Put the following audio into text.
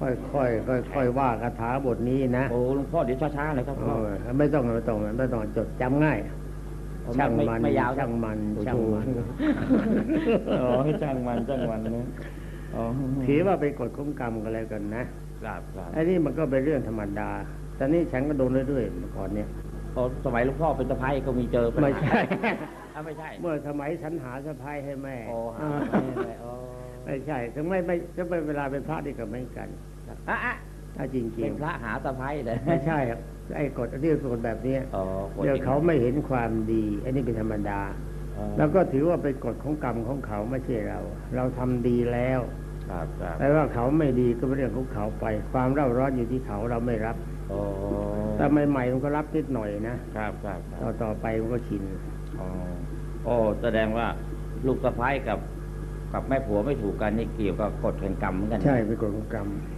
ค่อยค่อยค่อยค่อยๆว่าคาถาบทนี้นะโอ้หลวงพ่อเดี๋ยวช้าๆเลยครับเอพ่ออไม่ต้องไม่ต้องไม่ต้องจดจำง่าย ผมช่างไม่มันไม่ยาว ช่างมันช่างมันอ๋อให้ช่างมันช่างมันนะอ๋อถือว่าเป็นกฎของกรรมก็แล้วกันนะครับครับไอ้นี่มันก็เป็นเรื่องธรรมดา แต่นี่ฉันก็โดนเรื่อยๆเมื่อก่อนเนี่ยโอ้สมัยหลวงพ่อเป็นสะพ้ายก็มีเจอปัญหาไม่ใช่ อะไม่ใช่ เมื่อสมัยฉันหาสะพายให้แม่โอ้หาอ่าไม่ได้อ๋อ ไม่ใช่ถึงไม่ไม่จะเป็นเวลาเป็นพระนี่ก็เหมือนกันอะอะถ้าจริงเป็นพระหาสะพ้ายเลยๆไม่ใช่ครับไอ้กฎที่กฎแบบเนี้ยอ๋อเดี๋ยวเขาไม่เห็นความดี อันนี้เป็นธรรมดาอ๋อแล้วก็ถือว่าเป็นกฎของกรรมของเขาไม่ใช่เรา เราทำดีแล้วครับครับแต่ว่าเขาไม่ดีก็เป็นเรื่องของเขาไป ความเร่าร้อนอยู่ที่เขาเราไม่รับโอ้แต่ใหม่ๆมันก็รับนิดหน่อยนะครับครับคต่รัอบต่อไปมันก็ชินอ๋อโอ้แสดงว่าลูกสะพ้ายกับ กับแม่ผัวไม่ถูกกันนี่เกี่ยวกับกฎแห่งกรรมเหมือนกัน ใช่เป็นกฎแห่งกรรม